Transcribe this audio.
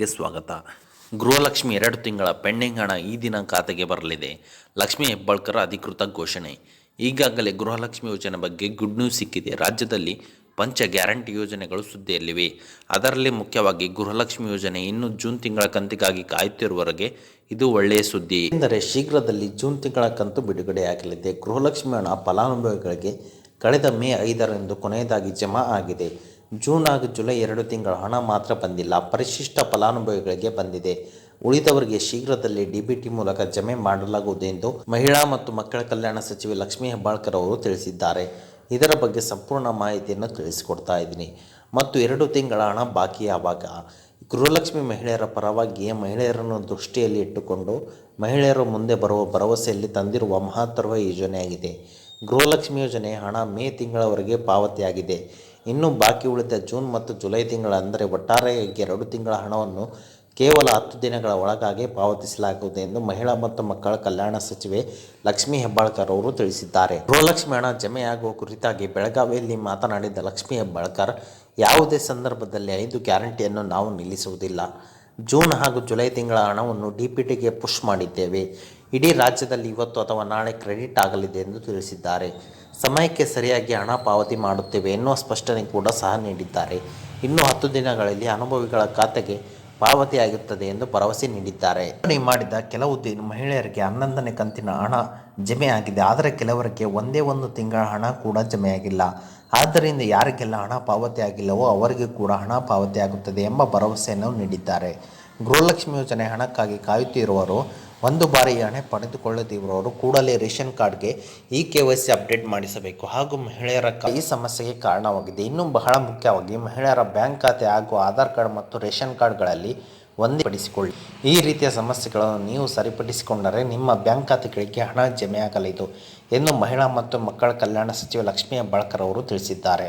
ಗೆ ಸ್ವಾಗತ. ಗೃಹಲಕ್ಷ್ಮಿ ಎರಡು ತಿಂಗಳ ಪೆಂಡಿಂಗ್ ಹಣ ಈ ದಿನ ಖಾತೆಗೆ ಬರಲಿದೆ. ಲಕ್ಷ್ಮಿ ಹೆಬ್ಬಾಳ್ಕರ್ ಅಧಿಕೃತ ಘೋಷಣೆ. ಈಗಾಗಲೇ ಗೃಹಲಕ್ಷ್ಮಿ ಯೋಜನೆ ಬಗ್ಗೆ ಗುಡ್ ನ್ಯೂಸ್ ಸಿಕ್ಕಿದೆ. ರಾಜ್ಯದಲ್ಲಿ ಪಂಚ ಗ್ಯಾರಂಟಿ ಯೋಜನೆಗಳು ಸುದ್ದಿಯಲ್ಲಿವೆ. ಅದರಲ್ಲಿ ಮುಖ್ಯವಾಗಿ ಗೃಹಲಕ್ಷ್ಮಿ ಯೋಜನೆ ಇನ್ನು ಜೂನ್ ತಿಂಗಳ ಕಂತಿಗಾಗಿ ಕಾಯುತ್ತಿರುವವರೆಗೆ ಇದು ಒಳ್ಳೆಯ ಸುದ್ದಿ. ಎಂದರೆ ಶೀಘ್ರದಲ್ಲಿ ಜೂನ್ ತಿಂಗಳ ಕಂತು ಬಿಡುಗಡೆಯಾಗಲಿದೆ ಗೃಹಲಕ್ಷ್ಮಿ ಹಣ ಫಲಾನುಭವಿಗಳಿಗೆ ಕಳೆದ ಮೇ ಐದರಂದು ಕೊನೆಯದಾಗಿ ಜಮಾ ಆಗಿದೆ. ಜೂನ್ ಹಾಗೂ ಜುಲೈ ಎರಡು ತಿಂಗಳ ಹಣ ಮಾತ್ರ ಬಂದಿಲ್ಲ. ಪರಿಶಿಷ್ಟ ಫಲಾನುಭವಿಗಳಿಗೆ ಬಂದಿದೆ. ಉಳಿದವರಿಗೆ ಶೀಘ್ರದಲ್ಲೇ ಡಿಬಿಟಿ ಮೂಲಕ ಜಮೆ ಮಾಡಲಾಗುವುದು ಎಂದು ಮಹಿಳಾ ಮತ್ತು ಮಕ್ಕಳ ಕಲ್ಯಾಣ ಸಚಿವೆ ಲಕ್ಷ್ಮೀ ಹೆಬ್ಬಾಳ್ಕರ್ ಅವರು ತಿಳಿಸಿದ್ದಾರೆ. ಇದರ ಬಗ್ಗೆ ಸಂಪೂರ್ಣ ಮಾಹಿತಿಯನ್ನು ತಿಳಿಸಿಕೊಡ್ತಾ ಇದ್ದೀನಿ. ಮತ್ತು ಎರಡು ತಿಂಗಳ ಹಣ ಬಾಕಿ ಆವಾಗ ಗೃಹಲಕ್ಷ್ಮಿ ಮಹಿಳೆಯರ ಪರವಾಗಿ ಮಹಿಳೆಯರನ್ನು ದೃಷ್ಟಿಯಲ್ಲಿ ಇಟ್ಟುಕೊಂಡು ಮಹಿಳೆಯರು ಮುಂದೆ ಬರುವ ಭರವಸೆಯಲ್ಲಿ ತಂದಿರುವ ಮಹತ್ತರವ ಯೋಜನೆಯಾಗಿದೆ. ಗೃಹಲಕ್ಷ್ಮಿ ಯೋಜನೆ ಹಣ ಮೇ ತಿಂಗಳವರೆಗೆ ಪಾವತಿಯಾಗಿದೆ. ಇನ್ನು ಬಾಕಿ ಉಳಿದ ಜೂನ್ ಮತ್ತು ಜುಲೈ ತಿಂಗಳ ಅಂದರೆ ಒಟ್ಟಾರೆಯಾಗಿ ಎರಡು ತಿಂಗಳ ಹಣವನ್ನು ಕೇವಲ ಹತ್ತು ದಿನಗಳ ಒಳಗಾಗಿ ಪಾವತಿಸಲಾಗುವುದು ಎಂದು ಮಹಿಳಾ ಮತ್ತು ಮಕ್ಕಳ ಕಲ್ಯಾಣ ಸಚಿವೆ ಲಕ್ಷ್ಮೀ ಹೆಬ್ಬಾಳ್ಕರ್ ಅವರು ತಿಳಿಸಿದ್ದಾರೆ. ಗೃಹಲಕ್ಷ್ಮಿ ಹಣ ಜಮೆಯಾಗುವ ಕುರಿತಾಗಿ ಬೆಳಗಾವಿಯಲ್ಲಿ ಮಾತನಾಡಿದ ಲಕ್ಷ್ಮೀ ಹೆಬ್ಬಾಳ್ಕರ್, ಯಾವುದೇ ಸಂದರ್ಭದಲ್ಲಿ ಐದು ಗ್ಯಾರಂಟಿಯನ್ನು ನಾವು ನಿಲ್ಲಿಸುವುದಿಲ್ಲ. ಜೂನ್ ಹಾಗೂ ಜುಲೈ ತಿಂಗಳ ಹಣವನ್ನು ಡಿಪಿಟಿಗೆ ಪುಷ್ ಮಾಡಿದ್ದೇವೆ. ಇಡೀ ರಾಜ್ಯದಲ್ಲಿ ಇವತ್ತು ಅಥವಾ ನಾಳೆ ಕ್ರೆಡಿಟ್ ಆಗಲಿದೆ ಎಂದು ತಿಳಿಸಿದ್ದಾರೆ. ಸಮಯಕ್ಕೆ ಸರಿಯಾಗಿ ಹಣ ಪಾವತಿ ಮಾಡುತ್ತೇವೆ ಎನ್ನುವ ಸ್ಪಷ್ಟನೆ ಕೂಡ ಸಹ ನೀಡಿದ್ದಾರೆ. ಇನ್ನು ಹತ್ತು ದಿನಗಳಲ್ಲಿ ಅನುಭವಿಗಳ ಖಾತೆಗೆ ಪಾವತಿಯಾಗುತ್ತದೆ ಎಂದು ಭರವಸೆ ನೀಡಿದ್ದಾರೆ. ಮಾಡಿದ ಕೆಲವು ಮಹಿಳೆಯರಿಗೆ ಹನ್ನೊಂದನೇ ಕಂತಿನ ಹಣ ಜಮೆಯಾಗಿದೆ ಆದರೆ ಕೆಲವರಿಗೆ ಒಂದೇ ಒಂದು ತಿಂಗಳ ಹಣ ಕೂಡ ಜಮೆಯಾಗಿಲ್ಲ ಆದ್ದರಿಂದ ಯಾರಿಗೆಲ್ಲ ಹಣ ಪಾವತಿಯಾಗಿಲ್ಲವೋ ಅವರಿಗೆ ಕೂಡ ಹಣ ಪಾವತಿಯಾಗುತ್ತದೆ ಎಂಬ ಭರವಸೆಯನ್ನು ನೀಡಿದ್ದಾರೆ. ಗೃಹಲಕ್ಷ್ಮಿ ಯೋಜನೆ ಹಣಕ್ಕಾಗಿ ಕಾಯುತ್ತಿರುವವರು ಒಂದು ಬಾರಿ ಹಣೆ ಪಡೆದುಕೊಳ್ಳದಿರುವವರು ಕೂಡಲೇ ರೇಷನ್ ಕಾರ್ಡ್ಗೆ E K Y C update ಮಾಡಿಸಬೇಕು. ಹಾಗೂ ಮಹಿಳೆಯರ ಈ ಸಮಸ್ಯೆಗೆ ಕಾರಣವಾಗಿದೆ. ಇನ್ನೂ ಬಹಳ ಮುಖ್ಯವಾಗಿ ಮಹಿಳೆಯರ ಬ್ಯಾಂಕ್ ಖಾತೆ ಹಾಗೂ ಆಧಾರ್ ಕಾರ್ಡ್ ಮತ್ತು ರೇಷನ್ ಕಾರ್ಡ್ಗಳಲ್ಲಿ ಹೊಂದಿಪಡಿಸಿಕೊಳ್ಳಿ ಈ ರೀತಿಯ ಸಮಸ್ಯೆಗಳನ್ನು ನೀವು ಸರಿಪಡಿಸಿಕೊಂಡರೆ ನಿಮ್ಮ ಬ್ಯಾಂಕ್ ಖಾತೆಗಳಿಗೆ ಹಣ ಜಮೆಯಾಗಲಿದೆ ಎಂದು ಮಹಿಳಾ ಮತ್ತು ಮಕ್ಕಳ ಕಲ್ಯಾಣ ಸಚಿವೆ ಲಕ್ಷ್ಮೀ ಹೆಬ್ಬಾಳ್ಕರ್ ಅವರು ತಿಳಿಸಿದ್ದಾರೆ.